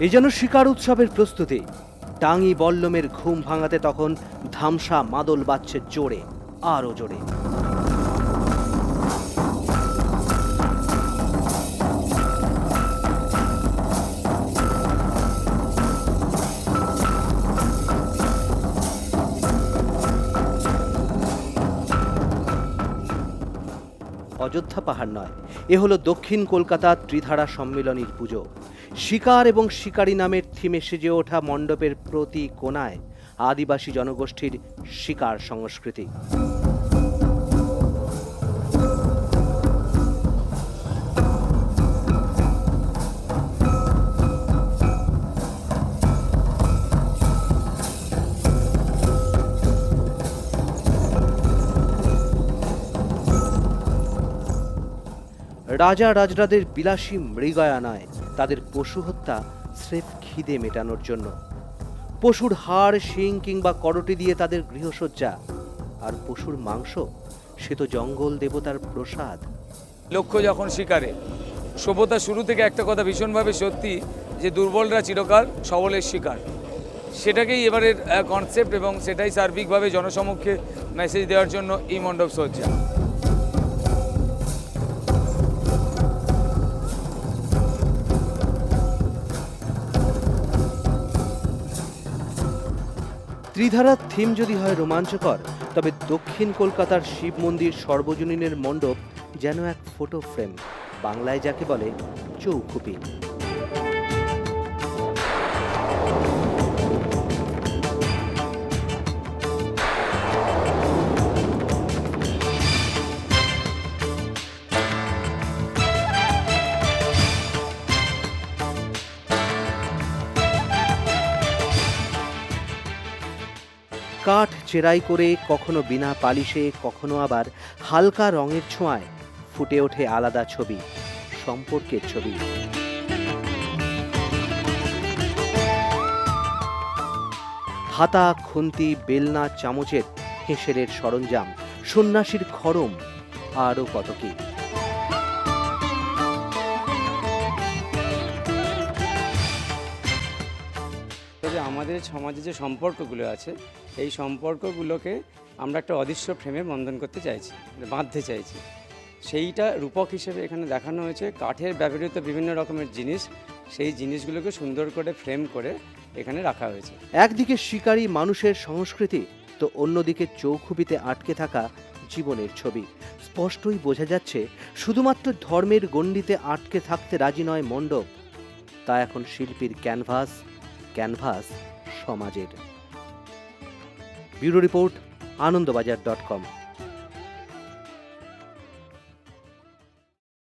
এ যেন শিকার উৎসবের প্রস্তুতি। টাঙ্গি বল্লমের ঘুম ভাঙাতে তখন ধামসা মাদল বাজছে জোরে, আরও জোরে। অযোধ্যা পাহাড় নয়, এ হলো দক্ষিণ কলকাতার ত্রিধারা সম্মিলনীর পুজো। শিকার এবং শিকারী নামের থিমে সেজে ওঠা মণ্ডপের প্রতি কোনায় আদিবাসী জনগোষ্ঠীর শিকার সংস্কৃতি। রাজা রাজরাদের বিলাসী মৃগয়া নয় তাদের পশু হত্যা স্রেফ খিদে মেটানোর জন্য। পশুর হাড়, শিং কিংবা করটি দিয়ে তাদের গৃহসজ্জা। আর পশুর মাংস, সে তো জঙ্গল দেবতার প্রসাদ। লক্ষ্য যখন শিকারে, সভ্যতা শুরু থেকে একটা কথা ভীষণভাবে সত্যি যে দুর্বলরা চিরকাল সবলের শিকার। সেটাকেই এবারের কনসেপ্ট এবং সেটাই সার্বিকভাবে জনসমক্ষে মেসেজ দেওয়ার জন্য এই মণ্ডপ সজ্জা। ত্রিধারার থিম যদি হয় রোমাঞ্চকর, তবে দক্ষিণ কলকাতার শিব মন্দির সর্বজনীনের মণ্ডপ যেন এক ফটো ফ্রেম বাংলায় যাকে বলে চৌখুপি কাঠ চেরাই করে কখনো বিনা পালিশে, কখনো আবার হালকা রঙের ছোঁয়ায় ফুটে ওঠে আলাদা ছবি, সম্পর্কের ছবি। হাতা, খুন্তি, বেলনা, চামচের হেঁসেলের সরঞ্জাম, সন্ন্যাসীর খরম আরও কত কি। আমাদের সমাজে যে সম্পর্কগুলো আছে, এই সম্পর্কগুলোকে আমরা একটা অদৃশ্য ফ্রেমে বন্ধন করতে চাইছি মানে বাঁধতে চাইছি। সেইটা রূপক হিসেবে এখানে দেখানো হয়েছে। কাঠের ব্যবহৃত বিভিন্ন রকমের জিনিস, সেই জিনিসগুলোকে সুন্দর করে ফ্রেম করে এখানে রাখা হয়েছে। একদিকে শিকারী মানুষের সংস্কৃতি, তো অন্যদিকে চৌখুপিতে আটকে থাকা জীবনের ছবি। স্পষ্টই বোঝা যাচ্ছে, শুধুমাত্র ধর্মের গণ্ডিতে আটকে থাকতে রাজি নয় মণ্ডপ। তা এখন শিল্পীর ক্যানভাস ক্যানভাস সমাজের। Bureau report Anandabazar dot com.